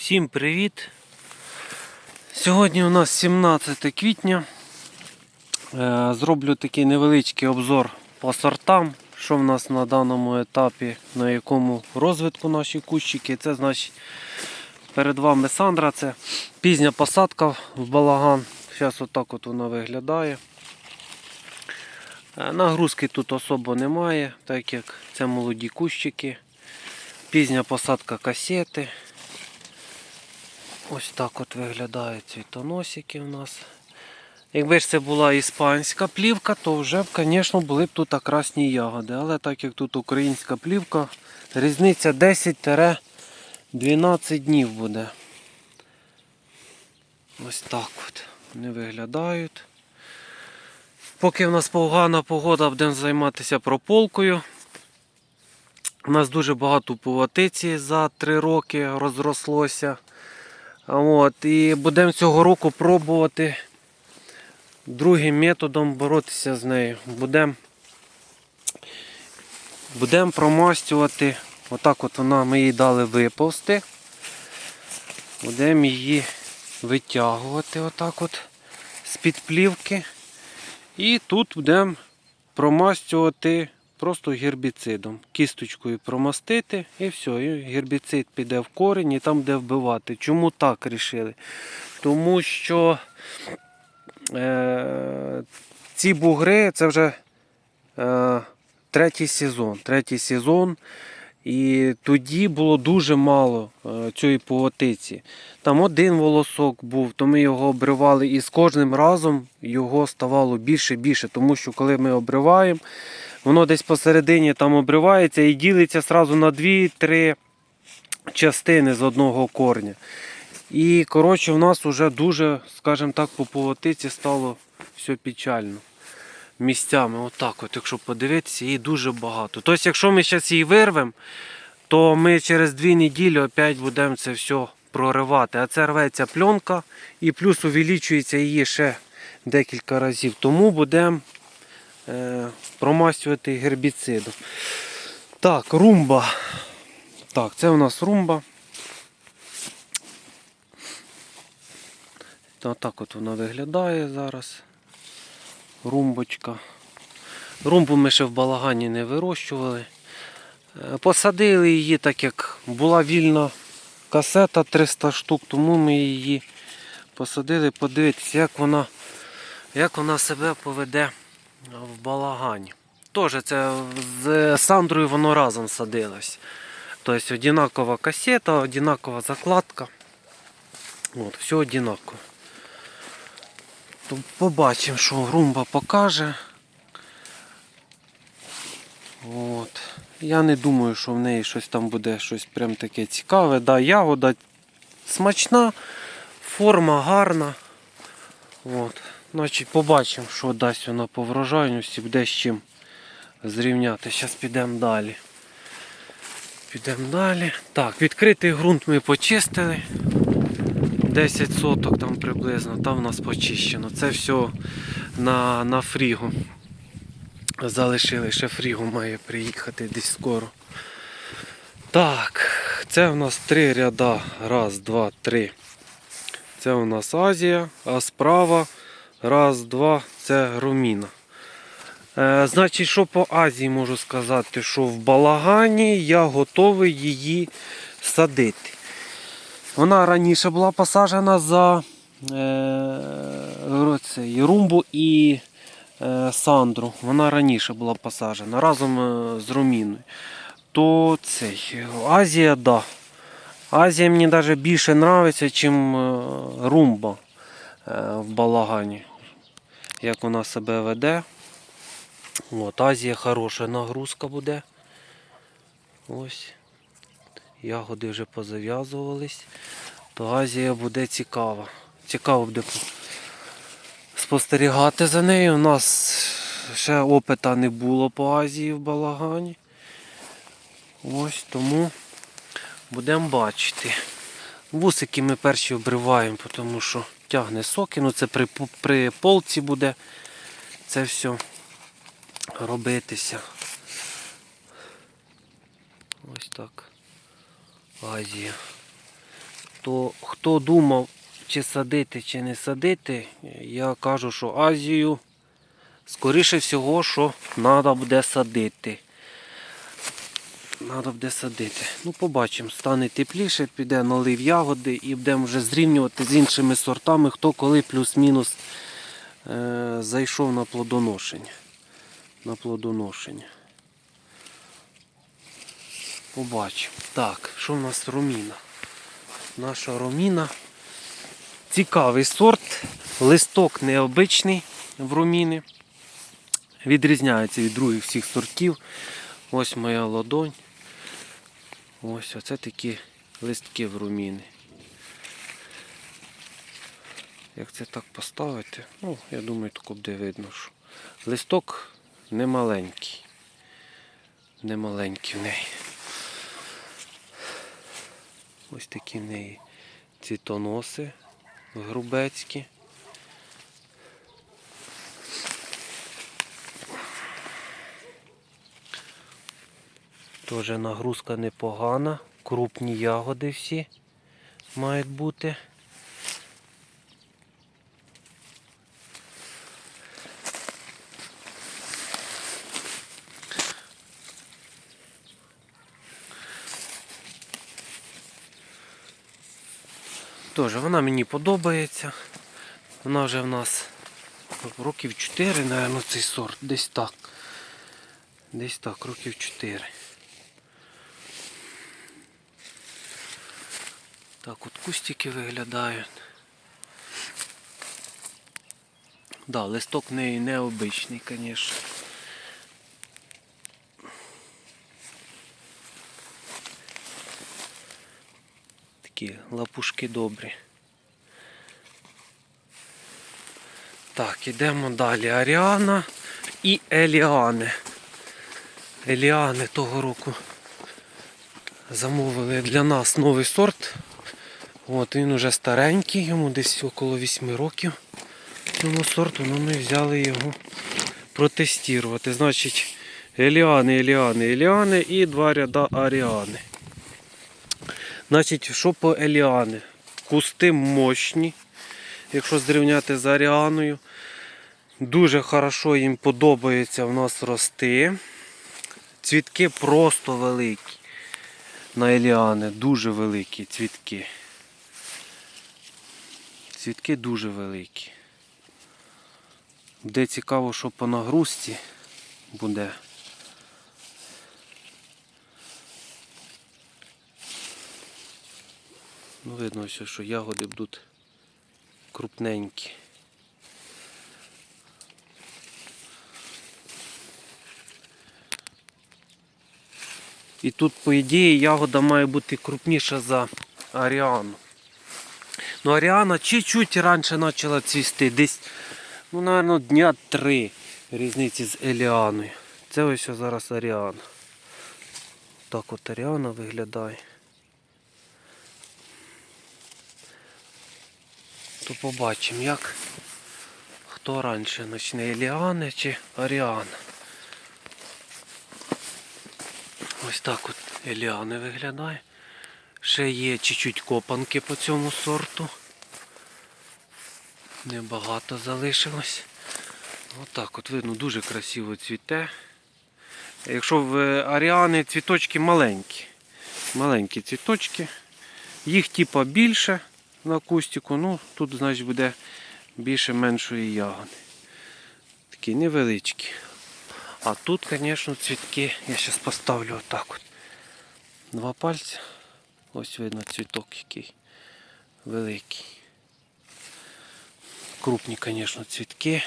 Всім привіт! Сьогодні у нас 17 квітня. Е, Зроблю такий невеличкий обзор по сортам, що в нас на даному етапі, на якому розвитку наші кущики. Це значить перед вами Сандра, це пізня посадка в балаган. Зараз отак от вона виглядає. Е, Нагрузки тут особо немає, так як це молоді кущики. Пізня посадка касети. Ось так от виглядають цвітоносики у нас. Якби ж це була іспанська плівка, то вже б, звісно, були б тут красні ягоди. Але так як тут українська плівка, різниця 10-12 днів буде. Ось так от вони виглядають. Поки в нас погана погода, будемо займатися прополкою. У нас дуже багато поватиці за 3 роки розрослося. От, і будемо цього року пробувати другим методом боротися з нею. Будемо будем промастювати. Отак от вона ми їй дали виповзти. Будемо її витягувати отак от з-під плівки. І тут будемо промастювати просто гербіцидом. Кісточкою промастити і все. І гербіцид піде в корінь і там буде вбивати. Чому так рішили? Тому що е, ці бугри це вже е, третій сезон. Третій сезон. І тоді було дуже мало е, цієї повотиці. Там один волосок був, то ми його обривали, і з кожним разом його ставало більше і більше. Тому що коли ми обриваємо, воно десь посередині там обривається і ділиться сразу на 2-3 частини з одного корня. І коротше, в нас вже дуже, скажімо так, по повотиці стало все печально. Місцями, отак, от, якщо подивитися, її дуже багато. Тобто, якщо ми зараз її вирвемо, то ми через дві неділі опять будемо це все проривати. А це рветься пленка і плюс увеличується її ще декілька разів. Тому будемо промастювати гербіцидом. Так, румба. Так, це у нас румба. Та так от вона виглядає зараз. Румбочка. Румбу ми ще в балагані не вирощували. Е, Посадили її, так як була вільна касета 300 штук, тому ми її посадили подивитися, як вона, як вона себе поведе в балагані. Теж це з Сандрою воно разом садилось. Тобто одинакова касета, одинакова закладка. От, все одинаково. То побачимо, що румба покаже. От. Я не думаю, що в неї щось там буде щось прям таке цікаве. Да, ягода смачна, форма гарна. От. Значить, побачимо, що дасть вона по врожайності, буде з чим зрівняти. Зараз підемо далі. Підемо далі. Так, відкритий ґрунт ми почистили. 10 соток там приблизно, там у нас почищено. Це все на, на фрігу. Залишили, ще фрігу має приїхати десь скоро. Так, це у нас три ряда. Раз, два, три. Це у нас Азія, а справа раз, два, це Руміна. Е, значить, що по Азії можу сказати, що в балагані я готовий її садити. Вона раніше була посаджена за е, цей, румбу і е, сандру. Вона раніше була посаджена разом е, з руміною. То цей, Азія, да. Азія мені навіть більше подобається, ніж румба е, в балагані. Як вона себе веде. От, Азія хороша нагрузка буде. Ось. Ягоди вже позав'язувались, то Азія буде цікава. Цікаво буде спостерігати за нею. У нас ще опита не було по Азії в балагані. Ось тому будемо бачити. Вусики ми перші обриваємо, тому що тягне соки. Ну це при, при полці буде це все робитися. Ось так. Азія. то хто думав, чи садити, чи не садити, я кажу, що Азію, скоріше всього, що треба буде садити. Треба буде садити. Ну, побачимо, стане тепліше, піде налив ягоди і будемо вже зрівнювати з іншими сортами, хто коли плюс-мінус е, зайшов на плодоношення. На плодоношення. Побачимо. Так, що в нас роміна? Наша роміна. Цікавий сорт. Листок необичний в роміни. Відрізняється від других всіх сортів. Ось моя ладонь. Ось оце такі листки в руміни. Як це так поставити? Ну, я думаю, тако буде видно, що листок немаленький. Немаленький в неї. Ось такі в неї цвітоноси грубецькі. Теж нагрузка непогана, крупні ягоди всі мають бути. Теж вона мені подобається. Вона вже в нас років 4, мабуть, цей сорт. Десь так. Десь так, років 4. Так от кустики виглядають. Да, листок в неї необичний, звісно. Такі лапушки добрі. Так, ідемо далі. Аріана і Еліани. Еліани того року замовили для нас новий сорт. От він уже старенький, йому десь около 8 років. Цьому сорту ну, ми взяли його протестувати. Значить, Еліани, Еліани, Еліани і два ряда Аріани. Значить, що по Еліани? Кусти мощні, якщо зрівняти з Аріаною. Дуже хорошо їм подобається в нас рости. Цвітки просто великі. На Еліани, дуже великі цвітки. Цвітки дуже великі. Де цікаво, що по нагрузці буде. Ну, видно, що ягоди будуть крупненькі. І тут, по ідеї, ягода має бути крупніша за Аріану. Ну, Аріана чуть-чуть раніше почала цвісти. Десь, ну, мабуть, дня три різниці з Еліаною. Це ось зараз Аріана. Так от Аріана виглядає. То побачимо, як хто раніше почне Еліани чи Аріана. Ось так от Еліани виглядає. Ще є чуть-чуть копанки по цьому сорту. Небагато залишилось. Отак от видно, дуже красиво цвіте. Якщо в Аріани цвіточки маленькі. Маленькі цвіточки. Їх типа більше на кустику, ну тут значить буде більше меншої ягоди. Такі невеличкі. А тут, звісно, цвітки, я зараз поставлю отак от. Два пальці. Ось видно цвіток який великий. Крупні, звісно, цвітки.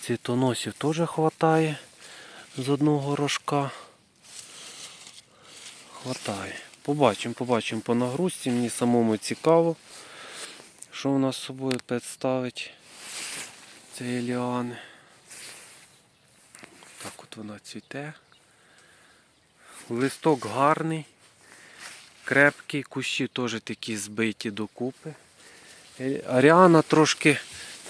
Цвітоносів теж вистачає з одного рожка. Хватає. Побачимо, побачимо по нагрузці. Мені самому цікаво, що у нас з собою представить цієї ліани. Так от вона цвіте. Листок гарний, крепкий, кущі теж такі збиті докупи. Е, Аріана трошки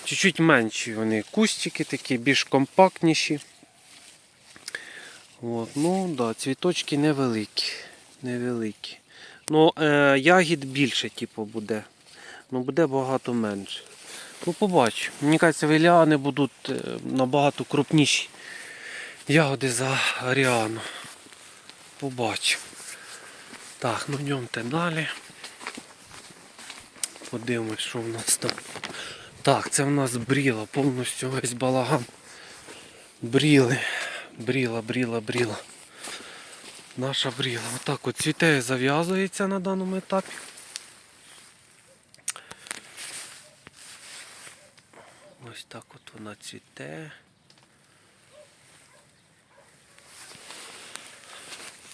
чуть-чуть менші вони кустики такі, більш компактніші. От, ну, да, цвіточки невеликі. невеликі. Ну, е, ягід більше, типу, буде. Ну, буде багато менше. Ну, побачу. Мені кажеться, в будуть е, набагато крупніші ягоди за Аріану. Побачимо. Так, ну йдемте далі. Подивимось, що в нас там. Так, це в нас бріла, повністю весь балаган. Бріли. Бріла, бріла, бріла. Наша бріла. Отак от цвіте і зав'язується на даному етапі. Ось так от вона цвіте.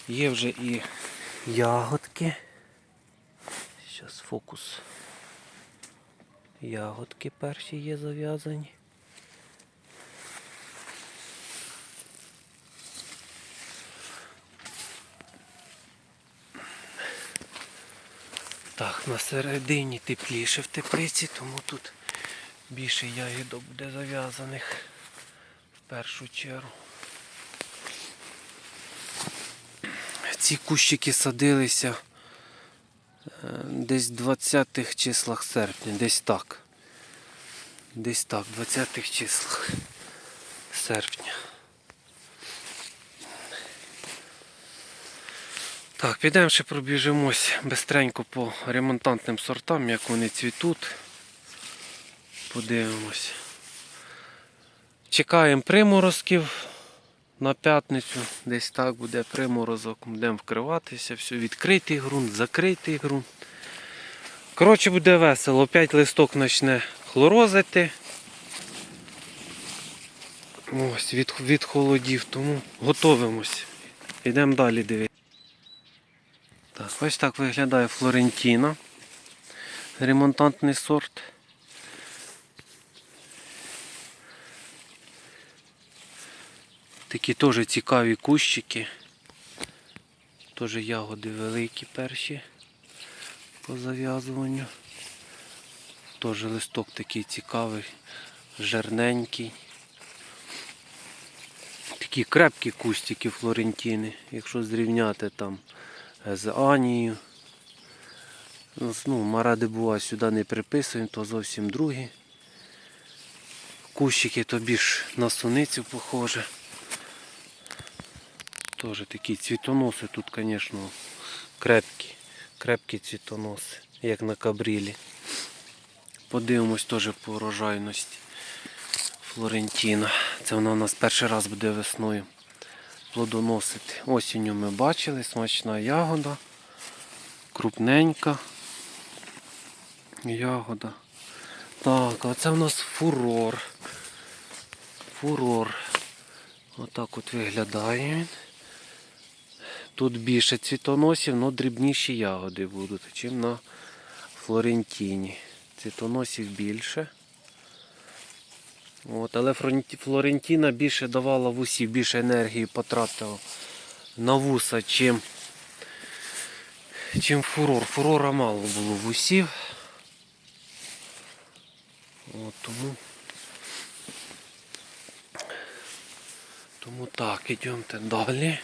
Є вже і ягодки. Зараз фокус. Ягодки перші є зав'язані. Так, на середині тепліше в теплиці, тому тут більше ягідок буде зав'язаних в першу чергу. Ці кущики садилися е, десь в 20-х числах серпня, десь так. Десь так, в 20-х числах серпня. Так, підемо ще пробіжимось бистренько по ремонтантним сортам, як вони цвітуть. Подивимось. Чекаємо приморозків на п'ятницю. Десь так буде приморозок. Будемо вкриватися. Все, відкритий ґрунт, закритий ґрунт. Коротше, буде весело. Опять листок почне хлорозити. Ось, від, від холодів, тому готовимось. Йдемо далі дивитися. Так, ось так виглядає Флорентіна. Ремонтантний сорт. Такі теж цікаві кущики. Теж ягоди великі перші по зав'язуванню. Теж листок такий цікавий, жирненький. Такі крепкі кустики Флорентіни, якщо зрівняти там з Анією. Ну, Маради бува сюди не приписуємо, то зовсім другі. Кущики то більш на суницю похоже. Теж такі цвітоноси тут, звісно, крепкі. Крепкі цвітоноси, як на кабрілі. Подивимось теж по урожайності. Флорентіна. Це вона у нас перший раз буде весною плодоносити. Осінню ми бачили, смачна ягода, крупненька ягода. Так, а це в нас фурор. Фурор. Отак от виглядає він. Тут більше цвітоносів, але дрібніші ягоди будуть, ніж на Флорентіні. Цвітоносів більше. От, але Флорентіна більше давала вусів, більше енергії потратила на вуса, чим, чим фурор. Фурора мало було вусів. От, тому, тому так, йдемте далі.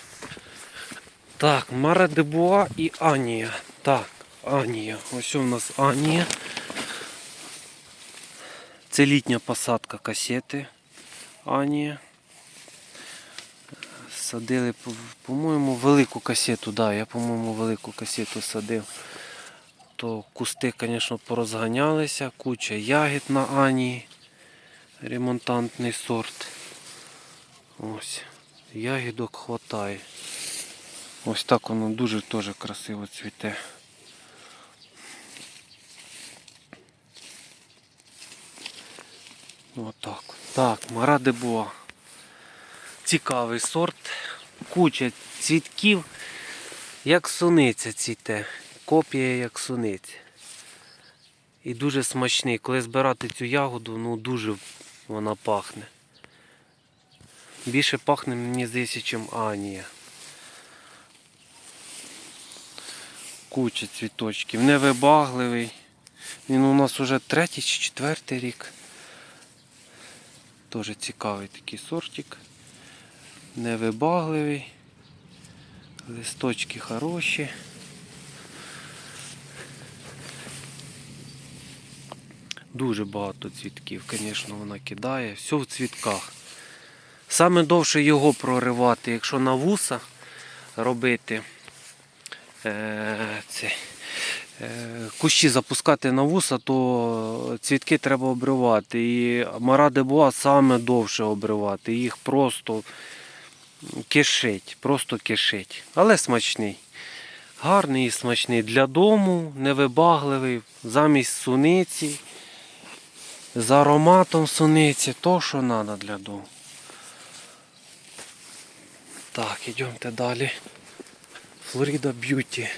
Так, Мара де Буа і Анія. Так, Анія. Ось у нас Анія. Це літня посадка касети Анія. Садили, по- по-моєму, велику касету, да, я, по-моєму, велику касету садив. То кусти, звісно, порозганялися, куча ягід на Анії. Ремонтантний сорт. Ось. Ягідок хватає. Ось так воно дуже теж красиво цвіте. Отак. Так, Мара де Буа. Цікавий сорт. Куча цвітків, як суниця цвіте. Копія як суниця. І дуже смачний. Коли збирати цю ягоду, ну дуже вона пахне. Більше пахне, мені здається, чим Анія. куча цвіточків, невибагливий. Він у нас уже третій чи четвертий рік. Теж цікавий такий сортик. Невибагливий. Листочки хороші. Дуже багато цвітків, звісно, вона кидає, все в цвітках. Саме довше його проривати, якщо на вуса робити це, е, кущі запускати на вуса, то цвітки треба обривати. І маради буа саме довше обривати. Їх просто кишить, просто кишить. Але смачний. Гарний і смачний для дому, невибагливий, замість суниці, з ароматом суниці, то, що треба для дому. Так, йдемте далі. Флорида Б'юті.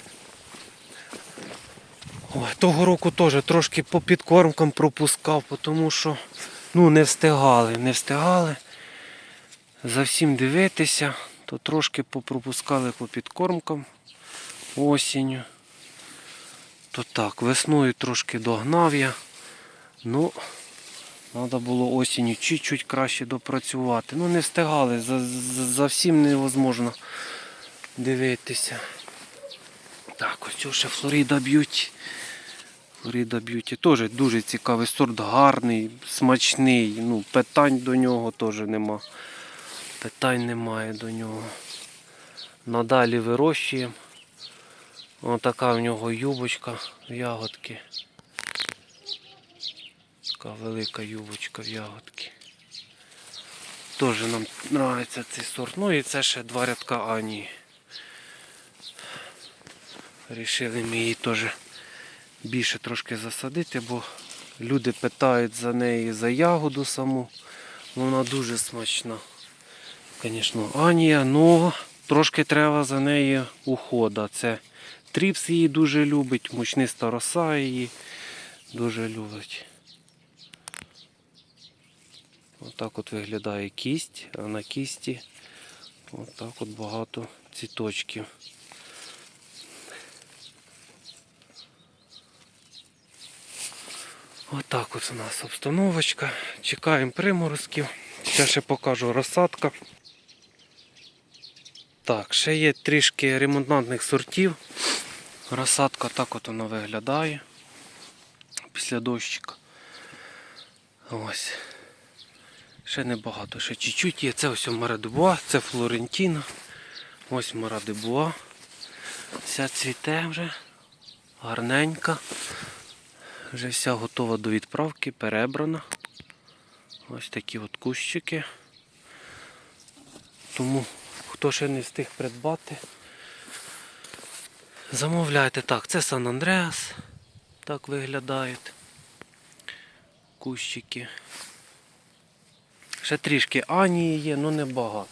Того року теж трошки по підкормкам пропускав, тому що ну, не встигали, не встигали за всім дивитися, то трошки попропускали по підкормкам осінню. То так, весною трошки догнав я. Ну, треба було осінню чуть-чуть краще допрацювати. Ну, не встигали, за, за, за всім невозможно дивитися. Так, ось ще Флорида Б'юті. Флорида Б'юті теж дуже цікавий сорт, гарний, смачний. Ну, питань до нього теж нема. Питань немає до нього. Надалі вирощуємо. Ось така в нього юбочка в ягодки. Така велика юбочка в ягодки. Теж нам подобається цей сорт. Ну і це ще два рядка Ані. Рішили ми її теж більше трошки засадити, бо люди питають за неї за ягоду саму. Вона дуже смачна. Звісно, Анія, ну трошки треба за неї ухода. Це тріпс її дуже любить, мучниста роса її дуже любить. Отак от виглядає кість, а на кісті отак от багато цвіточків. Отак от у нас обстановочка. Чекаємо приморозків. Зараз ще покажу розсадка. Так, ще є трішки ремонтантних сортів. Розсадка так от вона виглядає після дощика. Ось. Ще небагато, ще чуть-чуть є. Це ось Марадебуа, це Флорентіна. Ось Марадебуа. Вся цвіте вже. Гарненька. Вже вся готова до відправки, перебрана. Ось такі от кущики. Тому хто ще не встиг придбати, замовляйте так. Це Сан Андреас. Так виглядають. Кущики. Ще трішки Анії є, але не багато.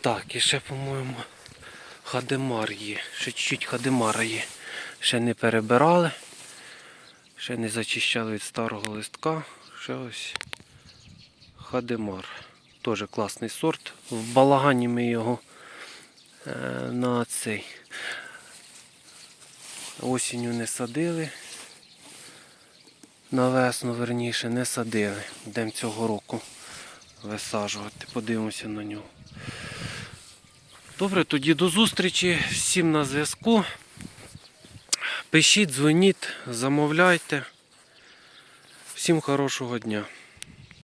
Так, і ще, по-моєму, Хадемар є. Ще чуть-чуть Хадемара є. Ще не перебирали. Ще не зачищали від старого листка. Ще ось Хадемар. Теж класний сорт. В балагані ми його е, на цей осінню не садили. На весну, верніше, не садили. Йдемо цього року висаджувати. Подивимося на нього. Добре, тоді до зустрічі. Всім на зв'язку. Пишіть, дзвоніть, замовляйте. Всім хорошого дня.